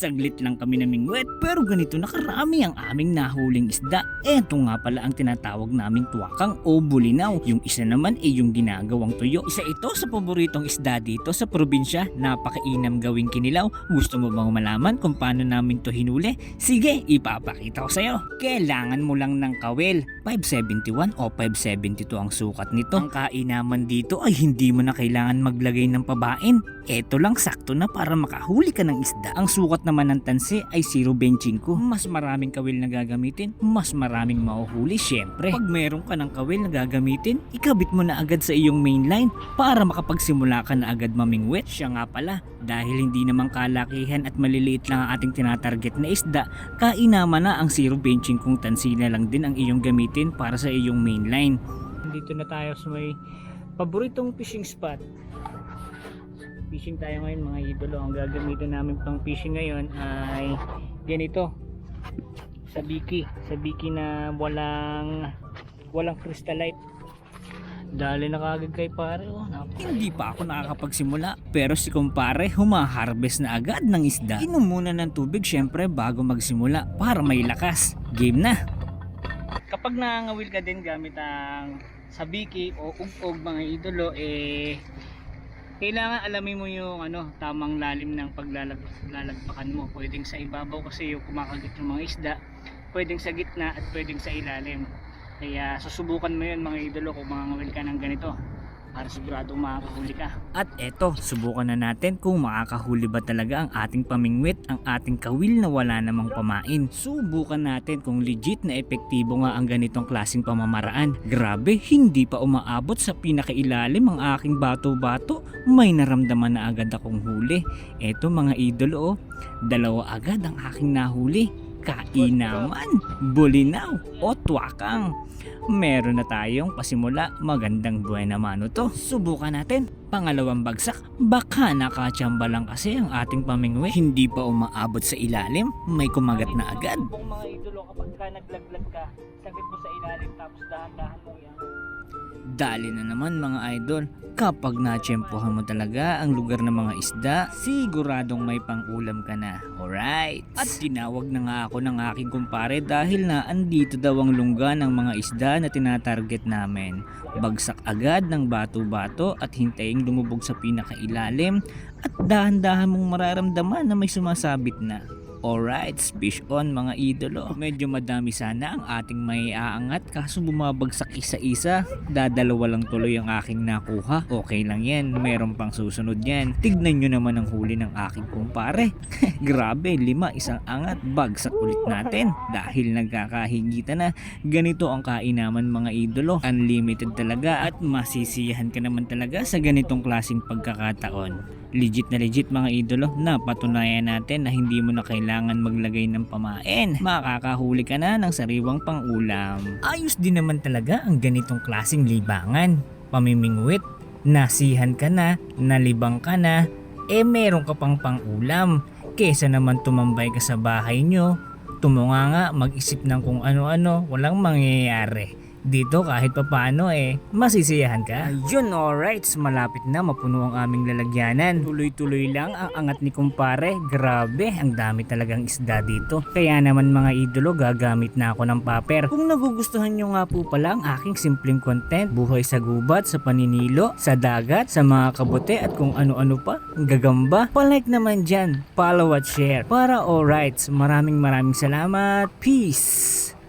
Saglit lang kami namingwit pero ganito nakarami ang aming nahuling isda. Eto nga pala ang tinatawag naming tuwakang o bulinaw. Yung isa naman ay yung ginagawang tuyo. Isa ito sa paboritong isda dito sa probinsya. Napakainam gawing kinilaw. Gusto mo bang malaman kung paano namin to hinuli? Sige, ipapakita ko sa'yo. Kailangan mo lang ng kawil. 571 o 572 ang sukat nito. Ang kainaman dito ay hindi mo na kailangan maglagay ng pabain. Eto lang sakto na para makahuli ka ng isda. Ang sukat naman ng tansi ay 0.25. Mas maraming kawil na gagamitin, mas maraming mahuhuli syempre. Pag meron ka ng kawil na gagamitin, ikabit mo na agad sa iyong main line para makapagsimula ka na agad mamingwit. Siya nga pala, dahil hindi naman kalakihan at maliliit lang ang ating tinatarget na isda, kainama na ang 0.25 kung tansi na lang din ang iyong gamitin para sa iyong main line. Dito na tayo sa may paboritong fishing spot fishing tayo ngayon mga idolo. Ang gagamitin namin pang fishing ngayon ay ganito. Sa biki sa biki na walang walang crystallite. Dali na kagad kay pare oh, hindi pa ako nakakapagsimula pero si kumpare humaharvest na agad ng isda. Inom muna ng tubig syempre bago magsimula para may lakas. Game na. Kapag nangangawil ka din gamit ang sabiki o ug-ug mga idolo eh kailangan alamin mo yung ano tamang lalim ng paglalagpakan mo. Pwedeng sa ibabaw kasi yung kumakagat ng mga isda pwedeng sa gitna at pwedeng sa ilalim. Kaya susubukan mo yun mga idolo kung mangangawil ka ng ganito para siguradong makakahuli ka. At eto subukan na natin kung makakahuli ba talaga ang ating pamingwit ang ating kawil na wala namang pamain. Subukan natin kung legit na epektibo nga ang ganitong klaseng pamamaraan. Grabe hindi pa umaabot sa pinakailalim ang aking bato-bato. May naramdaman na agad akong huli. Eto mga idolo oh. Dalawa agad ang aking nahuli. Kainaman, bulinaw o twakang. Meron na tayong pasimula magandang buwan naman to. Subukan natin. Pangalawang bagsak, baka nakachamba lang kasi ang ating pamingwe. Hindi pa umaabot sa ilalim, may kumagat na agad. Kung mga idolo kapag ka naglaglag ka, sagit mo sa ilalim tapos dahan-dahan mo yan. Dali na naman mga idol. Kapag natsyempohan mo talaga ang lugar ng mga isda, siguradong may pangulam ka na. Alright. At tinawag na nga ako ng aking kumpare dahil na andito daw ang lungga ng mga isda na tinatarget namin. Bagsak agad ng bato-bato at hintayin lumubog sa pinakailalim at dahan-dahan mong mararamdaman na may sumasabit na. Alright, fish on mga idolo. Medyo madami sana ang ating may aangat kaso bumabagsak isa-isa. Dadalawa lang tuloy ang aking nakuha. Okay lang yan, meron pang susunod yan. Tignan nyo naman ang huli ng aking kumpare. Grabe, lima isang angat. Bagsak ulit natin dahil nagkakahingitan na. Ganito ang kainaman mga idolo. Unlimited talaga at masisiyahan ka naman talaga sa ganitong klaseng pagkakataon legit na legit mga idolo na patunayan natin na hindi mo na kailangan maglagay ng pamain. Makakahuli ka na ng sariwang pangulam. Ayos din naman talaga ang ganitong klaseng libangan. Pamimingwit, nasihan ka na, nalibang ka na, eh meron ka pang pangulam. Kesa naman tumambay ka sa bahay nyo, tumunga nga mag-isip ng kung ano-ano, walang mangyayari. Dito kahit papaano eh, masisiyahan ka. Ayun, alright. Malapit na mapuno ang aming lalagyanan. Tuloy-tuloy lang ang angat ni kumpare. Grabe, ang dami talagang isda dito. Kaya naman mga idolo, gagamit na ako ng paper. Kung nagugustuhan nyo nga po pala ang aking simpleng content, buhay sa gubat, sa paninilo, sa dagat, sa mga kabote at kung ano-ano pa, ang gagamba, palike naman dyan, follow at share. Para alright, maraming maraming salamat. Peace!